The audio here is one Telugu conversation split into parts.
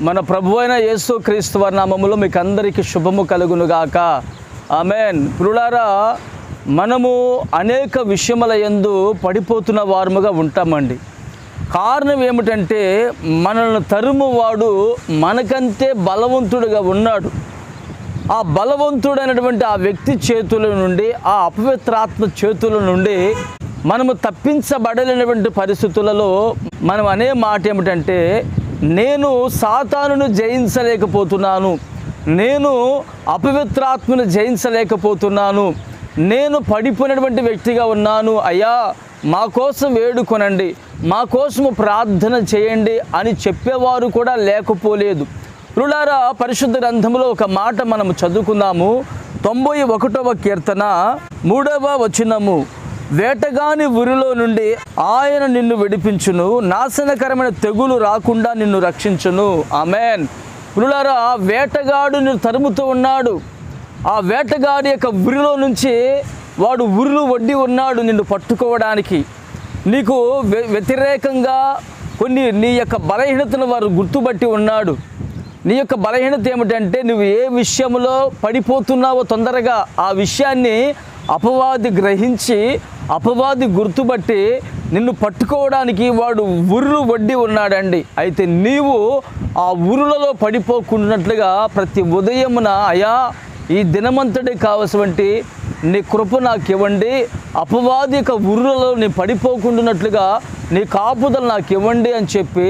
మన ప్రభు అయిన యేసు క్రీస్తు వారి నామములో మీకు అందరికీ శుభము కలుగునుగాక. ఆమెన్. పురుడారా మనము అనేక విషయముల యందు పడిపోతున్న వారముగా ఉంటామండి. కారణం ఏమిటంటే మనల్ని తరుమువాడు మనకంతే బలవంతుడుగా ఉన్నాడు. ఆ బలవంతుడైనటువంటి ఆ వ్యక్తి చేతుల నుండి ఆ అపవిత్రాత్మ చేతుల నుండి మనము తప్పించబడలేనటువంటి పరిస్థితులలో మనం అనే మాట ఏమిటంటే నేను సాతానును జయించలేకపోతున్నాను. నేను అపవిత్రాత్మను జయించలేకపోతున్నాను. నేను పడిపోయినటువంటి వ్యక్తిగా ఉన్నాను. అయ్యా మా కోసం వేడుకొనండి. మా కోసము ప్రార్థన చేయండి అని చెప్పేవారు కూడా లేకపోలేదు. రులారా పరిశుద్ధ గ్రంథంలో ఒక మాట మనము చదువుకుందాము. తొంభై ఒకటవ కీర్తన మూడవ వచనము. వేటగాని ఉరిలో నుండి ఆయన నిన్ను విడిపించును. నాశనకరమైన తెగులు రాకుండా నిన్ను రక్షించును. ఆమెన్. పురులారా వేటగాడు నిన్ను తరుముతూ ఉన్నాడు. ఆ వేటగాడి యొక్క ఉరిలో నుంచి వాడు ఉరులు వడ్డి ఉన్నాడు నిన్ను పట్టుకోవడానికి. నీకు వ్య- వ్యతిరేకంగా కొన్ని నీ యొక్క బలహీనతను వారు గుర్తుపట్టి ఉన్నాడు. నీ యొక్క బలహీనత ఏమిటంటే నువ్వు ఏ విషయంలో పడిపోతున్నావో తొందరగా ఆ విషయాన్ని అపవాది గ్రహించి అపవాది గుర్తుపట్టి నిన్ను పట్టుకోవడానికి వాడు ఉర్రు వడ్డి ఉన్నాడండి. అయితే నీవు ఆ ఉరులలో పడిపోకుండాట్లుగా ప్రతి ఉదయమున అయా ఈ దినమంతటి కావలసినటువంటి నీ కృప నాకు ఇవ్వండి అపవాది యొక్క నీ పడిపోకుండాట్లుగా నీ కాపుదలు నాకు ఇవ్వండి అని చెప్పి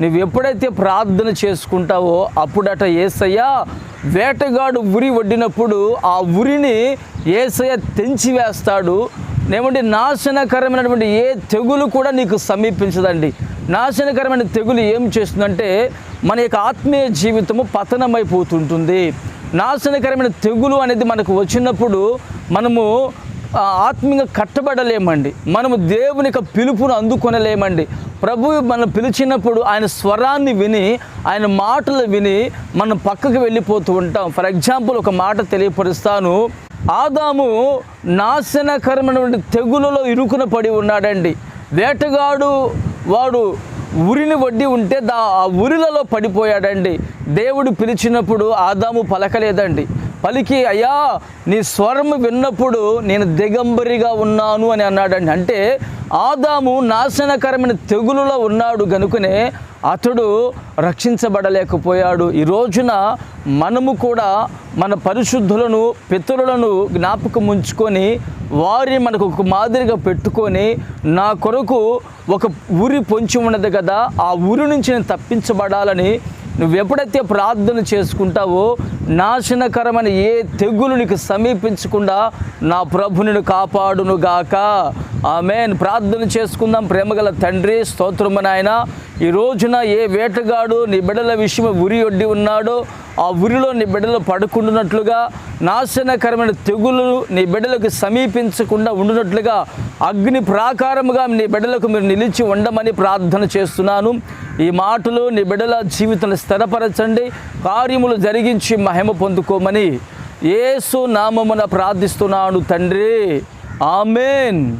నువ్వు ఎప్పుడైతే ప్రార్థన చేసుకుంటావో అప్పుడట ఏసయ్యా వేటగాడు ఉరి వడ్డినప్పుడు ఆ ఉరిని ఏసయ తెంచి వేస్తాడు. ఏమంటే నాశనకరమైనటువంటి ఏ తెగులు కూడా నీకు సమీపించదండి. నాశనకరమైన తెగులు ఏం చేస్తుందంటే మన యొక్క ఆత్మీయ జీవితము పతనమైపోతుంటుంది. నాశనకరమైన తెగులు అనేది మనకు వచ్చినప్పుడు మనము ఆత్మీయంగా కట్టబడలేమండి. మనము దేవుని యొక్క పిలుపును అందుకొనలేమండి. ప్రభు మనం పిలిచినప్పుడు ఆయన స్వరాన్ని విని ఆయన మాటలు విని మనం పక్కకు వెళ్ళిపోతూ ఉంటాం. ఫర్ ఎగ్జాంపుల్ ఒక మాట తెలియపరుస్తాను. ఆదాము నాశనకరమైనటువంటి తెగులలో ఇరుకున పడి ఉన్నాడండి. వేటగాడు వాడు ఉరిని వడ్డి ఉంటే దా ఆ ఉరిలలో పడిపోయాడండి. దేవుడు పిలిచినప్పుడు ఆదాము పలకలేదండి. పలికి అయ్యా నీ స్వరం విన్నప్పుడు నేను దిగంబరిగా ఉన్నాను అని అన్నాడండి. అంటే ఆదాము నాశనకరమైన తెగులులో ఉన్నాడు కనుకనే అతడు రక్షించబడలేకపోయాడు. ఈ రోజున మనము కూడా మన పరిశుద్ధులను పితరులను జ్ఞాపకం ఉంచుకొని వారిని మనకు ఒక మాదిరిగా పెట్టుకొని నా కొరకు ఒక ఉరి పొంచి ఉన్నది కదా ఆ ఉరి నుంచి నేను తప్పించబడాలని నువ్వు ఎప్పుడైతే ప్రార్థన చేసుకుంటావో నాశనకరమైన ఏ తెగులు నీకు సమీపించకుండా నా ప్రభుని కాపాడును గాక. ఆమెన్. ప్రార్థన చేసుకుందాం. ప్రేమగల తండ్రి స్తోత్రము నాయన. ఈ రోజున ఏ వేటగాడు నీ బిడ్డల విషయం ఉరి ఒడ్డి ఉన్నాడో ఆ ఉరిలో నీ బిడ్డలు పడుకుంటున్నట్లుగా నాశనకరమైన తెగులు నీ బిడ్డలకు సమీపించకుండా ఉండునట్లుగా అగ్ని ప్రాకారముగా నీ బిడ్డలకు మీరు నిలిచి ఉండమని ప్రార్థన చేస్తున్నాను. ఈ మాటలు నీ బిడ్డల జీవితాన్ని స్థిరపరచండి. కార్యములు జరిగించి మహిమ పొందుకోమని ఏసు నామమున ప్రార్థిస్తున్నాను తండ్రి. ఆమెన్.